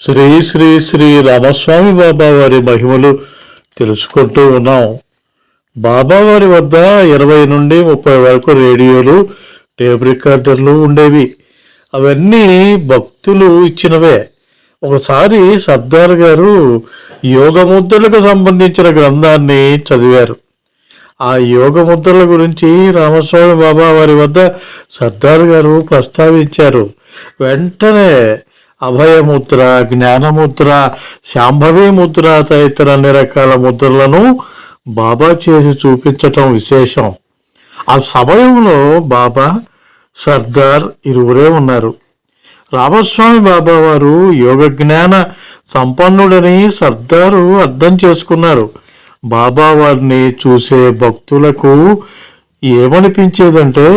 శ్రీ శ్రీ శ్రీ రామస్వామి బాబా వారి మహిమలు తెలుసుకుంటూ ఉన్నాం. బాబావారి వద్ద ఇరవై నుండి ముప్పై వరకు రేడియోలు టేప్ రికార్డర్లు ఉండేవి. అవన్నీ భక్తులు ఇచ్చినవే. ఒకసారి సర్దార్ గారు యోగముద్రలకు సంబంధించిన గ్రంథాన్ని చదివారు. ఆ యోగ ముద్రల గురించి రామస్వామి బాబా వారి వద్ద సర్దార్ గారు ప్రస్తావించారు. వెంటనే అభయముద్ర జ్ఞానముద్ర శాంభవి ముద్ర తదితర అన్ని రకాల ముద్రలను బాబా చేసి చూపించటం విశేషం. ఆ సమయంలో బాబా సర్దార్ ఇరువురే ఉన్నారు. రామస్వామి బాబా వారు యోగ జ్ఞాన సంపన్నుడని సర్దారు అర్థం చేసుకున్నారు. బాబా వారిని చూసే భక్తులకు ఏమనిపించేదంటే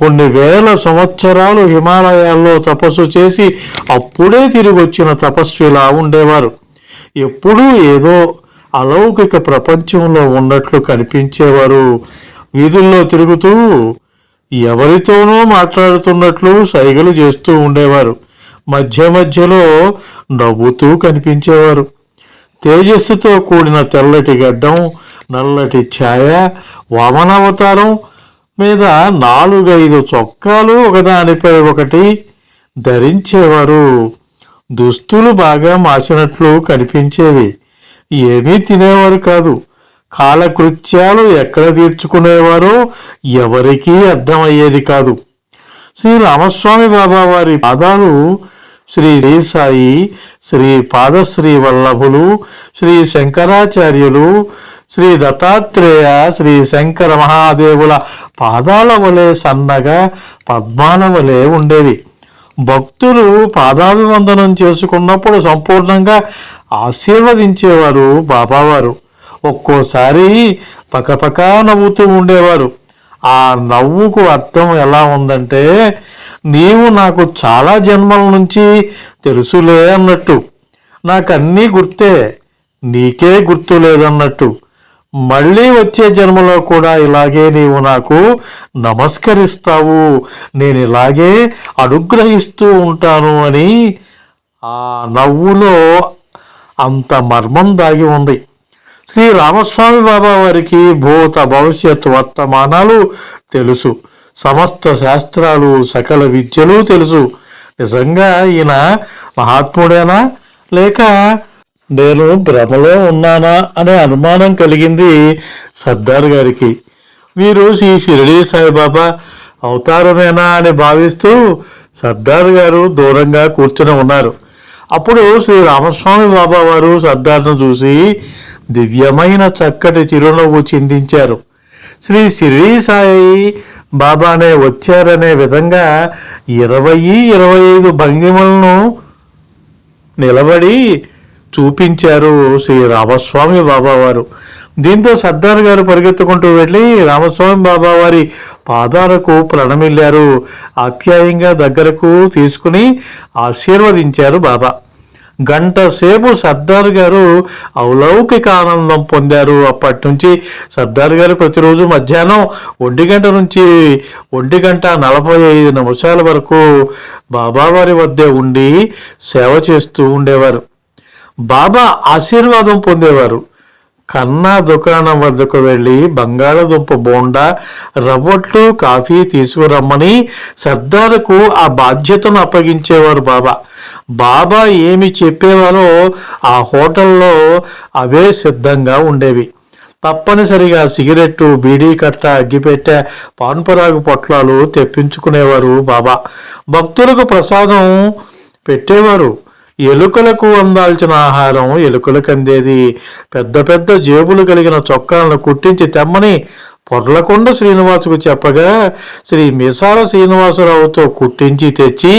కొన్ని వేల సంవత్సరాలు హిమాలయాల్లో తపస్సు చేసి అప్పుడే తిరిగి వచ్చిన తపస్విలా ఉండేవారు. ఎప్పుడూ ఏదో అలౌకిక ప్రపంచంలో ఉన్నట్లు కనిపించేవారు. వీధుల్లో తిరుగుతూ ఎవరితోనో మాట్లాడుతున్నట్లు సైగలు చేస్తూ ఉండేవారు. మధ్య మధ్యలో నవ్వుతూ కనిపించేవారు. తేజస్సుతో కూడిన తెల్లటి గడ్డం నల్లటి ఛాయ వామనావతారం మీద నాలుగైదు చొక్కాలు ఒకదానిపై ఒకటి ధరించేవారు. దుస్తులు బాగా మార్చినట్లు కనిపించేవి. ఏమీ తినేవారు కాదు. కాలకృత్యాలు ఎక్కడ తీర్చుకునేవారో ఎవరికీ అర్థమయ్యేది కాదు. శ్రీ రామస్వామి బాబా వారి పాదాలు శ్రీ సాయి శ్రీ పాదశ్రీ వల్లభులు శ్రీ శంకరాచార్యులు శ్రీ దత్తాత్రేయ శ్రీ శంకర మహాదేవుల పాదాల వలె సన్నగా పద్మాల వలె ఉండేవి. భక్తులు పాదాభివందనం చేసుకున్నప్పుడు సంపూర్ణంగా ఆశీర్వదించేవారు బాబావారు. ఒక్కోసారి పకపకా నవ్వుతూ ఉండేవారు. ఆ నవ్వుకు అర్థం ఎలా ఉందంటే నీవు నాకు చాలా జన్మల నుంచి తెలుసులే అన్నట్టు. నాకన్నీ గుర్తే నీకే గుర్తు లేదన్నట్టు. మళ్ళీ వచ్చే జన్మలో కూడా ఇలాగే నీవు నాకు నమస్కరిస్తావు నేను ఇలాగే అనుగ్రహిస్తూ ఉంటాను అని ఆ నవ్వులో అంత మర్మం దాగి ఉంది. శ్రీ రామస్వామి బాబా వారికి భూత భవిష్యత్ వర్తమానాలు తెలుసు. సమస్త శాస్త్రాలు సకల విద్యలు తెలుసు. నిజంగా ఈయన మహాత్ముడేనా? లేక నేను భ్రమలో ఉన్నానా అనే అనుమానం కలిగింది సర్దార్ గారికి. వీరు శ్రీ షిరిడి సాయిబాబా అవతారమేనా అని భావిస్తూ సర్దార్ గారు దూరంగా కూర్చొని ఉన్నారు. అప్పుడు శ్రీ రామస్వామి బాబా వారు సర్దార్ను చూసి దివ్యమైన చక్కటి చిరునవ్వు చిందించారు. శ్రీ శిరీ సాయి బాబానే వచ్చారనే విధంగా ఇరవై ఇరవై ఐదు భంగిమలను నిలబడి చూపించారు శ్రీ రామస్వామి బాబావారు దీంతో సర్దార్ గారు పరిగెత్తుకుంటూ వెళ్ళి రామస్వామి బాబా వారి పాదాలకు ప్రణమిల్లారు. ఆప్యాయంగా దగ్గరకు తీసుకుని ఆశీర్వదించారు బాబా. గంట సేపు సర్దార్ గారు అలౌకిక ఆనందం పొందారు. అప్పటి నుంచి సర్దార్ గారు ప్రతిరోజు మధ్యాహ్నం ఒంటి గంట నుంచి ఒంటి గంట నలభై ఐదు నిమిషాల వరకు బాబావారి వద్దే ఉండి సేవ చేస్తూ ఉండేవారు. బాబా ఆశీర్వాదం పొందేవారు. కన్నా దుకాణం వద్దకు వెళ్ళి బంగాళదుంప బోండా రవ్వట్లు కాఫీ తీసుకురమ్మని సర్దారుకు ఆ బాధ్యతను అప్పగించేవారు బాబా. బాబా ఏమి చెప్పేవారో ఆ హోటల్లో అవే సిద్ధంగా ఉండేవి. తప్పనిసరిగా సిగరెట్టు బీడీ కట్ట అగ్గిపెట్టె పాన్పరాగు పొట్లాలు తెప్పించుకునేవారు బాబా. భక్తులకు ప్రసాదం పెట్టేవారు. ఎలుకలకు అందాల్సిన ఆహారం ఎలుకలకు అందేది పెద్ద పెద్ద జేబులు కలిగిన చొక్కాలను కుట్టించి తెమ్మని పొర్లకొండ శ్రీనివాసుకు చెప్పగా శ్రీ మిసాల శ్రీనివాసరావుతో కుట్టించి తెచ్చి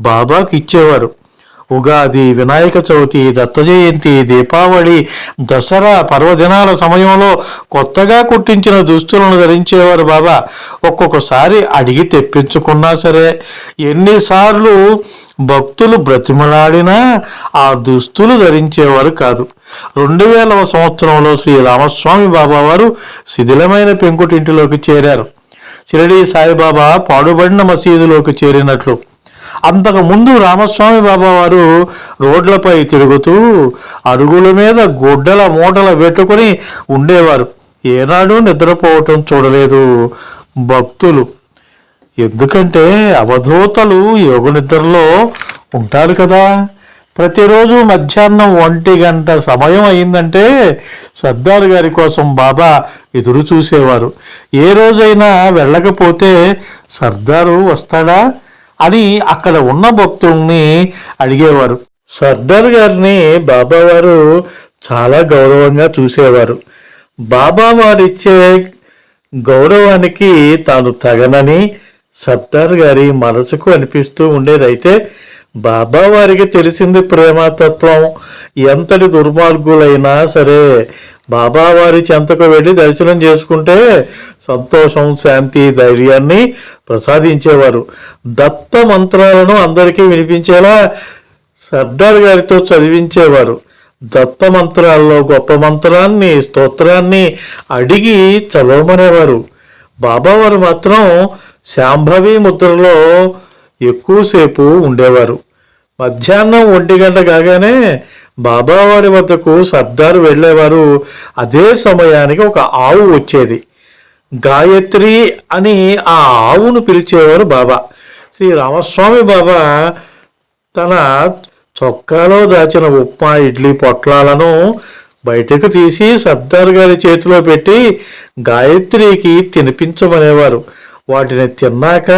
బాబాకి ఇచ్చేవారు ఉగాది వినాయక చవితి దత్త జయంతి దీపావళి దసరా పర్వదినాల సమయంలో కొత్తగా కుట్టించిన దుస్తులను ధరించేవారు బాబా. ఒక్కొక్కసారి అడిగి తెప్పించుకున్నా సరే ఎన్నిసార్లు భక్తులు బ్రతిమలాడినా ఆ దుస్తులు ధరించేవారు కాదు. రెండు వేలవ సంవత్సరంలో శ్రీ రామస్వామి బాబా వారు శిథిలమైన పెంకుటింటిలోకి చేరారు. షిరడీ సాయిబాబా పాడుబడిన మసీదులోకి చేరినట్లు అంతకుముందు రామస్వామి బాబా వారు రోడ్లపై తిరుగుతూ అరుగుల మీద గుడ్డల మూటలు పెట్టుకొని ఉండేవారు. ఏనాడు నిద్రపోవటం చూడలేదు భక్తులు. ఎందుకంటే అవధూతలు యోగ నిద్రలో ఉంటారు కదా. ప్రతిరోజు మధ్యాహ్నం ఒంటి గంట సమయం అయిందంటే సర్దార్ గారి కోసం బాబా ఎదురు చూసేవారు. ఏ రోజైనా వెళ్ళకపోతే సర్దారు వస్తాడా? అని అక్కడ ఉన్న భక్తుల్ని అడిగేవారు. సర్దార్ గారిని బాబావారు చాలా గౌరవంగా చూసేవారు. బాబా వారిచ్చే గౌరవానికి తాను తగనని సర్దార్ గారి మనసుకు అనిపిస్తూ ఉండేదైతే బాబావారికి తెలిసింది ప్రేమతత్వం ఎంతటి దుర్మార్గులైనా సరే బాబావారి చెంతకు వెళ్ళి దర్శనం చేసుకుంటే సంతోషం శాంతి ధైర్యాన్ని ప్రసాదించేవారు. దత్త మంత్రాలను అందరికీ వినిపించేలా సర్దార్ గారితో చదివించేవారు. దత్త మంత్రాల్లో గొప్ప మంత్రాన్ని స్తోత్రాన్ని అడిగి చదవమనేవారు. బాబావారు మాత్రం శాంభవి ముద్రలో ఎక్కువసేపు ఉండేవారు. మధ్యాహ్నం ఒంటి గంట కాగానే బాబావారి వద్దకు సర్దారు వెళ్ళేవారు అదే సమయానికి ఒక ఆవు వచ్చేది. గాయత్రి అని ఆ ఆవును పిలిచేవారు బాబా. శ్రీ రామస్వామి బాబా తన చొక్కాలో దాచిన ఉప్మా ఇడ్లీ పొట్లాలను బయటకు తీసి సర్దార్ గారి చేతిలో పెట్టి గాయత్రికి తినిపించమనేవారు. వాటిని తిన్నాక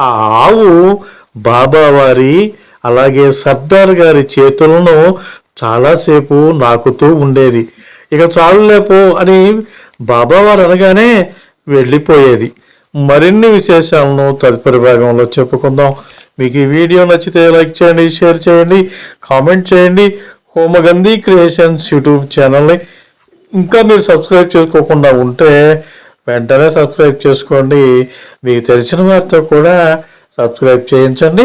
ఆ ఆవు బాబావారి అలాగే సర్దార్ గారి చేతులను చాలాసేపు నాకుతూ ఉండేది. ఇక చాలులేపో అని బాబావారు అనగానే వెళ్ళిపోయేది. మరిన్ని విశేషాలను తదుపరి భాగంలో చెప్పుకుందాం. మీకు ఈ వీడియో నచ్చితే లైక్ చేయండి షేర్ చేయండి కామెంట్ చేయండి. హోమగంధి క్రియేషన్స్ యూట్యూబ్ ఛానల్ని ఇంకా మీరు సబ్స్క్రైబ్ చేసుకోకుండా ఉంటే వెంటనే సబ్స్క్రైబ్ చేసుకోండి. మీకు తెలిసిన వారితో కూడా సబ్స్క్రైబ్ చేయించండి.